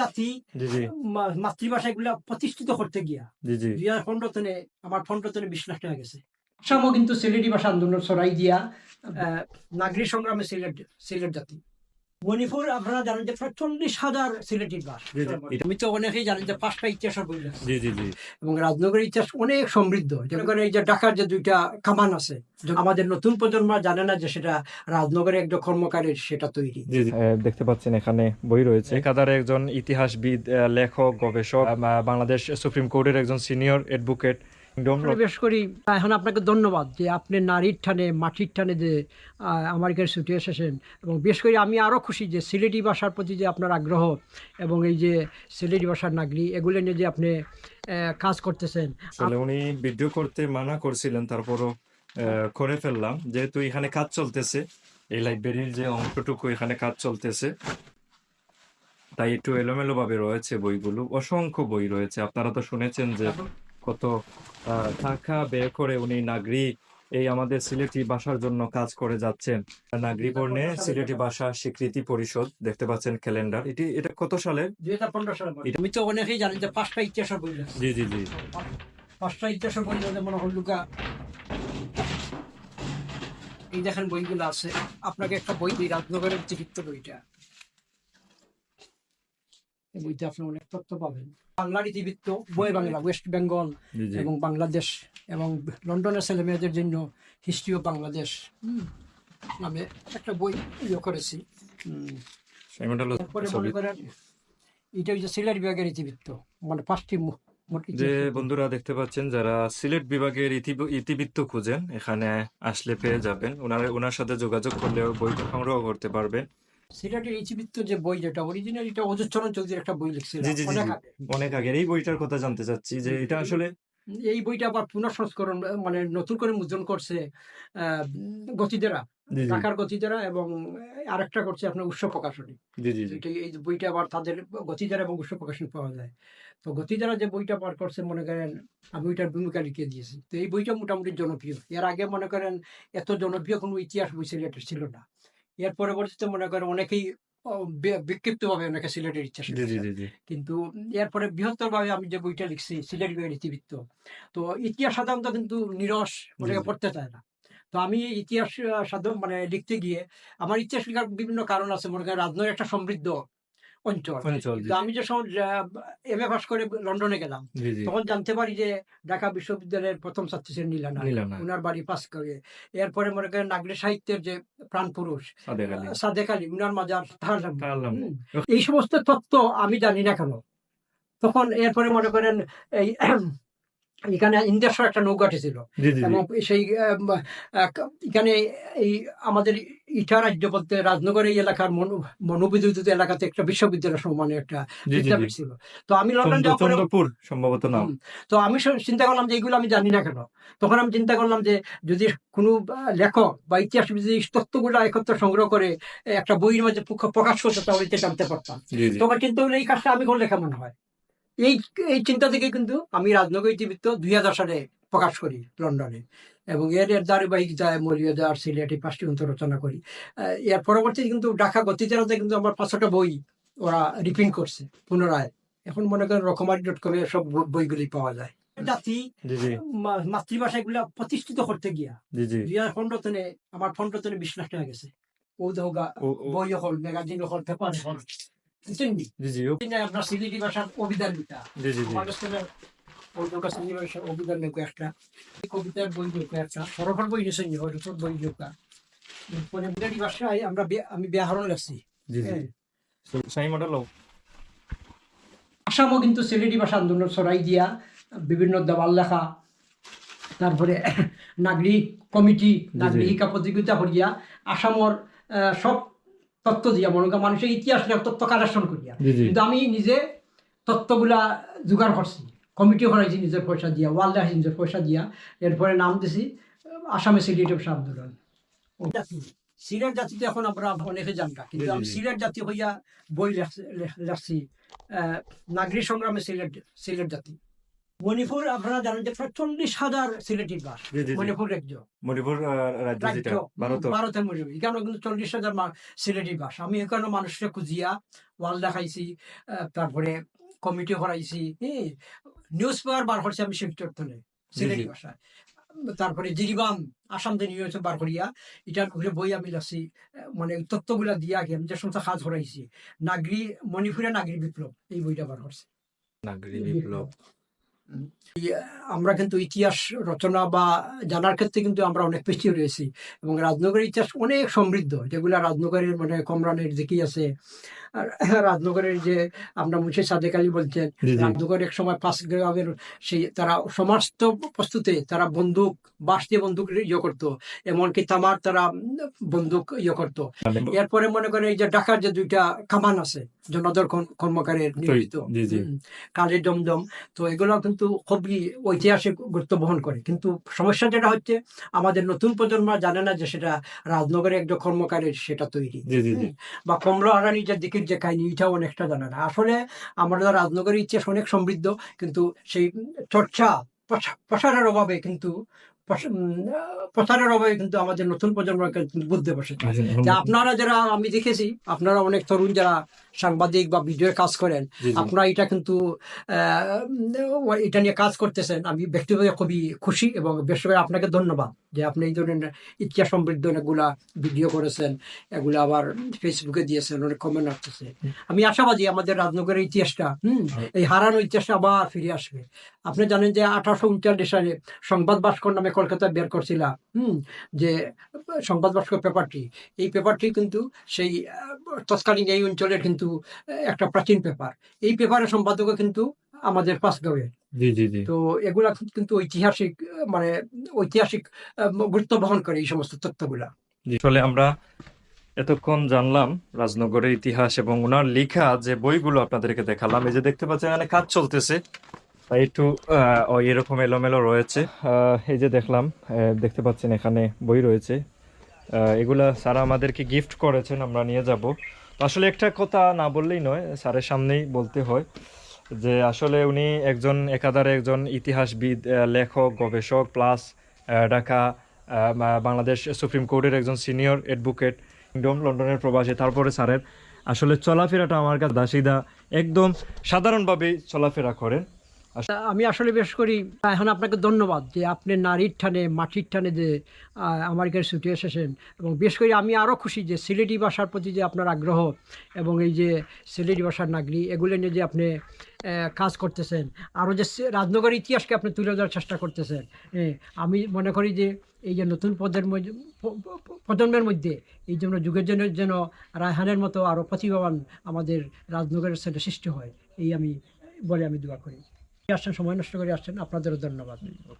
জাতি মাতৃভাষা এগুলা প্রতিষ্ঠিত করতে গিয়া জি জি। দুই হাজার পনেরো তনে আমার পনেরো তনে বিশ লাখ টাকা গেছে। আসামও কিন্তু সিলেটি ভাষা আন্দোলন দিয়া নাগরিক সংগ্রামে সিলেট সিলেট জাতি। মণিপুর আপনারা জানেন যে চল্লিশ হাজার সিলেটির বাস। আমি তো অনেকেই জানেন যে পাঁচটা জি জি জি। এবং রাজনগরের ইতিহাস অনেক সমৃদ্ধ। যেমন করে এই যে ঢাকার যে দুইটা কামান আছে আমাদের নতুন প্রজন্ম জানে না যে সেটা রাজনগরের একজন কর্মকারীর সেটা তৈরি। জি জি। দেখতে পাচ্ছেন এখানে বই রয়েছে। একাধারে একজন ইতিহাসবিদ লেখক গবেষক বাংলাদেশ সুপ্রিম কোর্টের একজন সিনিয়র অ্যাডভোকেট পরিবেশ করি। এখন আপনাকে ধন্যবাদ যে আপনি নারীর টানে মাটির টানে যে আমার এখানে ছুটে এসেছেন এবং বিশেষ করে আমি আরও খুশি যে সিলেটি ভাষার প্রতি যে আপনার আগ্রহ এবং এই যে সিলেটি ভাষার নাগরি এগুলো নিয়ে যে আপনি কাজ করতেছেন। উনি ভিডিও করতে মানা করছিলেন তারপরও করে ফেললাম। যেহেতু এখানে কাজ চলতেছে এই লাইব্রেরির যে অংশটুকু এখানে কাজ চলতেছে তাই একটু এলোমেলো ভাবে রয়েছে বইগুলো। অসংখ্য বই রয়েছে আপনারা তো শুনেছেন যে কত আহ, টাকা ব্যয় করে উনি নাগরি এই আমাদের সিলেটি ভাষার জন্য কাজ করে যাচ্ছেন। নাগরি বর্ণে সিলেটি ভাষা স্বীকৃতি পরিষদ দেখতে পাচ্ছেন ক্যালেন্ডার। এটি এটা কত সালের? দুই হাজার পনেরো সালে এটা- আমি তো অনেকেই জানেন যে পাঁচটা ইতিহাসের বই জি জি জি। পাঁচটা ইতিহাসের বই যেমন হলুকা এই দেখেন বইগুলো আছে। আপনাকে একটা বই দিই রাজনগরের চিকিৎসা বইটা। এই বইতে আপনি অনেক তথ্য পাবেন। বাংলার ইতিবৃত্ত বই বাংলা ওয়েস্ট বেঙ্গল এবং বাংলাদেশ এবং লন্ডনের ছেলে মেয়েদের জন্য হিস্ট্রি অফ বাংলাদেশ নামে একটা বই ইয়ে করেছি। তারপরে মনে করেন এটা হচ্ছে সিলেট বিভাগের ইতিবৃত্ত। মানে পাঁচটি যে বন্ধুরা দেখতে পাচ্ছেন যারা সিলেট বিভাগের ইতিবৃত্ত খুঁজেন এখানে আসলে পেয়ে যাবেন। ওনার ওনার সাথে যোগাযোগ করলেও বইটা সংগ্রহ করতে পারবেন। ইতিবৃত্ত যে বই যেটা অরিজিনাল এটা চৌধুরীর একটা বই লিখছিল জি জি জি অনেক আগে। এই বইটার কথা জানতে চাচ্ছি যে এটা আসলে এই বইটা আবার পুনঃসংস্করণ মানে নতুন করে মুদ্রণ করছে গতিদেরা ঢাকার গতিদেরা এবং আরেকটা করছে আপনার উৎস প্রকাশনী। এই বইটা আবার তাদের গতিধারা এবং উৎস প্রকাশন পাওয়া যায়। তো গতিধারা যে বইটা পার করছে মনে করেন আমি ওইটার ভূমিকা লিখে দিয়েছি। তো এই বইটা মোটামুটি জনপ্রিয়। এর আগে মনে করেন এত জনপ্রিয় কোনো ইতিহাস বই সিলেটের ছিল না। এর পরবর্তীতে মনে করেন অনেকেই বিক্ষিপ্ত ভাবে অনেকে সিলেটের জি কিন্তু এরপরে বৃহত্তর ভাবে আমি যে বইটা লিখছি সিলেট বইয়ের ইতিবৃত্ত তো ইতিহাস সাধারণত কিন্তু নিরস অনেকে পড়তে চায় না। তো আমি ইতিহাস সাধন সাধারণ মানে লিখতে গিয়ে আমার ইতিহাস লেখার বিভিন্ন কারণ আছে। মনে করেন রাজনৈতিক একটা সমৃদ্ধ অঞ্চল আমি যে সময় এম এ পাস করে লন্ডনে গেলাম তখন জানতে পারি যে ঢাকা বিশ্ববিদ্যালয়ের প্রথম ছাত্রী ছিলেন নীলানা নীলানা। ওনার বাড়ি পাস করে। এরপরে মনে করেন নাগরিক সাহিত্যের যে প্রাণ পুরুষ সাদেক আলী। উনার মাজার তাহার এই সমস্ত তত্ত্ব আমি জানি না কেন। তখন এরপরে মনে করেন এই এখানে ইন্দেশ্বর একটা নৌকাটি ছিল এবং সেই এখানে এই আমাদের ইটা রাজ্য বলতে রাজনগর এই এলাকার মনো- মনোবিদ্যুৎ এলাকাতে একটা বিশ্ববিদ্যালয় সমানে একটা বিদ্যাপীঠ ছিল। তো আমি লন্ডন চন্দ্রপুর সম্ভবত নাম। তো আমি চিন্তা করলাম যে এগুলো আমি জানি না কেন। তখন আমি চিন্তা করলাম যে যদি কোনো লেখক বা ইতিহাস যদি এই তথ্যগুলো একত্র সংগ্রহ করে একটা বইয়ের মাঝে প্রকাশ করতে তাহলে জানতে পারতাম। তখন করলে এই কাজটা আমি করলে কেমন হয়? এই এই চিন্তা থেকে কিন্তু আমি রাজনগর ইতিবৃত্ত দুই হাজার সালে প্রকাশ করি লন্ডনে। এবং এর এর ধারাবাহিক যায় মরিয়দা আর সিলেট পাঁচটি গ্রন্থ রচনা করি। এর পরবর্তীতে কিন্তু ঢাকা গতিতেরাতে কিন্তু আমার পাঁচশোটা বই ওরা রিপ্রিন্ট করছে পুনরায়। এখন মনে করেন রকমারি ডট কমে সব বইগুলি পাওয়া যায়। জাতি মাতৃভাষা এগুলা প্রতিষ্ঠিত করতে গিয়া দুই হাজার পনেরো আমার পনেরো বিশ লাখ টাকা গেছে। ও ও- বই হল ম্যাগাজিন হল পেপার হল? জি জি আপনার সিলেটি ভাষার অভিধান লিখা জি জি জি। আমার কাছে ওই লোক সিলেটি ভাষার অভিধান লেখো একটা কবিতার বই লেখো একটা সরফর বই নিয়েছেন বই লেখা ভাষায় আমরা আমি ব্যাহরণ লেখছি। জি জি। মডেল আসামও কিন্তু সিলেটি ভাষা আন্দোলন ছড়াই দিয়া বিভিন্ন দেওয়াল লেখা তারপরে নাগরিক কমিটি নাগরিক শিক্ষা প্রতিযোগিতা করিয়া আসামর আহ, সব তত্ত্ব দিয়া মনে করেন মানুষের ইতিহাস তত্ত্ব কালেকশন করিয়া। কিন্তু আমি নিজে তত্ত্বগুলা জোগাড় করছি কমিটি করাইছি নিজের পয়সা দিয়া ওয়াল দেখাইছি নিজের পয়সা দিয়া এরপরে নাম দিছি আসামে সিলেটি ভাষা আন্দোলন। সিলেট জাতিতে এখন আমরা অনেকে জানতা কিন্তু আমি সিলেট জাতি হইয়া বই লেখ- লেখ- লেখছি আহ, নাগরিক সংগ্রামে সিলেট সিলেট জাতি। মণিপুর আপনারা জানেন যে প্রায় চল্লিশ হাজার সিলেটি বাস মণিপুর রাজ্য। মণিপুর রাজ্য ভারতের। মণিপুর। এখানে কিন্তু চল্লিশ হাজার মা- সিলেটি বাস। আমি এখানে মানুষকে খুঁজিয়া ওয়াল দেখাইছি তারপরে কমিটি করাইছি হ্যাঁ নিউজ পেপার বার করছি আমি শিবচর্তনে সিলেটি। ভাষায়। তারপরে জিরিবাম আসাম যে নিউজ বার করিয়া এটার উপরে বই আমি লাসি মানে তত্ত্বগুলা দিয়া গেম যে সমস্ত কাজ করাইছি। নাগরি মণিপুরে নাগরি বিপ্লব এই বইটা বার করছে। নাগরি বিপ্লব। আমরা কিন্তু ইতিহাস রচনা বা জানার ক্ষেত্রে কিন্তু আমরা অনেক পিছিয়ে রয়েছি এবং রাজনগরের ইতিহাস অনেক সমৃদ্ধ। যেগুলা রাজনগরের মানে কমরানের দিকেই আছে রাজনগরের যে আমরা মুন্সি সাদেক আলী বলছেন রাজনগর এক সময় পাঁচ গ্রামের সেই তারা সমস্ত প্রস্তুতে তারা বন্দুক বাঁশ দিয়ে বন্দুক ইয়ে করতো এমনকি তামার তারা বন্দুক ইয়ে করতো। মানে এরপরে মনে করেন এই যে ঢাকার যে দুইটা কামান আছে জনদর কর্মকারের নিয়োজিত। কালের দমদম তো এগুলো কিন্তু খুবই ঐতিহাসিক গুরুত্ব বহন করে। কিন্তু সমস্যা যেটা হচ্ছে আমাদের নতুন প্রজন্ম জানে না যে সেটা রাজনগরের একজন কর্মকারের সেটা তৈরি। বা কমলা হারানি যে দিকের যে কাহিনী, এটাও অনেকটা জানে না আসলে আমরা রাজনগরীর ইতিহাস অনেক সমৃদ্ধ, কিন্তু সেই চর্চা, প্রসা- প্রসারের অভাবে কিন্তু প্রচারের অভাবে কিন্তু আমাদের নতুন প্রজন্মকে কিন্তু বুঝতে বসেছে। যে আপনারা যারা আমি দেখেছি আপনারা অনেক তরুণ যারা সাংবাদিক বা ভিডিওর কাজ করেন আপনারা এটা কিন্তু এটা নিয়ে কাজ করতেছেন। আমি ব্যক্তিগত খুবই খুশি এবং করে আপনাকে ধন্যবাদ যে আপনি এই ধরনের ইতিহাস সমৃদ্ধ অনেকগুলা ভিডিও করেছেন এগুলো আবার ফেসবুকে দিয়েছেন অনেক কমেন্ট আসতেছে। আমি আশাবাদী আমাদের রাজনগরের ইতিহাসটা হম এই হারানো ইতিহাসটা আবার ফিরে আসবে। আপনি জানেন যে আঠারোশো উনচল্লিশ সালে সংবাদ ভাস্কর নামে কলকাতায় বের করছিলাম হুম যে সংবাদ ভাস্কর পেপারটি। এই পেপারটি কিন্তু সেই তৎকালীন এই অঞ্চলের কিন্তু একটা প্রাচীন পেপার। এই পেপারের সম্পাদকও কিন্তু আমাদের পাঁচগাঁওয়ের। তো এগুলা কিন্তু ঐতিহাসিক মানে ঐতিহাসিক গুরুত্ব বহন করে এই সমস্ত তথ্যগুলা। আসলে আমরা এতক্ষণ জানলাম রাজনগরের ইতিহাস এবং ওনার লেখা যে বইগুলো আপনাদেরকে দেখালাম এই যে দেখতে পাচ্ছেন এখানে কাজ চলতেছে। একটু ওই এরকম এলোমেলো রয়েছে। এই যে দেখলাম দেখতে পাচ্ছেন এখানে বই রয়েছে। এগুলা স্যার আমাদেরকে গিফট করেছেন, আমরা নিয়ে যাব। আসলে একটা কথা না বললেই নয়, স্যারের সামনেই বলতে হয় যে আসলে উনি একজন, একাধারে একজন ইতিহাসবিদ লেখক, গবেষক প্লাস ঢাকা বাংলাদেশ সুপ্রিম কোর্টের একজন সিনিয়র অ্যাডভোকেট, কিংডম লন্ডনের প্রবাসী, তারপরে স্যারের। আসলে চলাফেরাটা আমার কাছে দাসিদা একদম সাধারণভাবেই চলাফেরা করেন। আমি আসলে বেশ করি এখন আপনাকে ধন্যবাদ যে আপনি নারীর ঠানে মাটির ঠানে যে আমার এখানে ছুটে এসেছেন এবং বেশ করে আমি আরও খুশি যে সিলেটি ভাষার প্রতি যে আপনার আগ্রহ এবং এই যে সিলেটি ভাষার নাগরি এগুলো নিয়ে যে আপনি কাজ করতেছেন আরও যে রাজনগরের ইতিহাসকে আপনি তুলে ধরার চেষ্টা করতেছেন হ্যাঁ, আমি মনে করি যে এই যে নতুন প্রজন্ম প- প- প্রজন্মের মধ্যে এই জন্য যুগের জন্য যেন রায়হানের মতো আরও প্রতিভাবান আমাদের রাজনগরের ছেলে সৃষ্টি হয় এই আমি বলে আমি দোয়া করি। আসছেন সময় নষ্ট করে আসছেন আপনাদেরও ধন্যবাদ।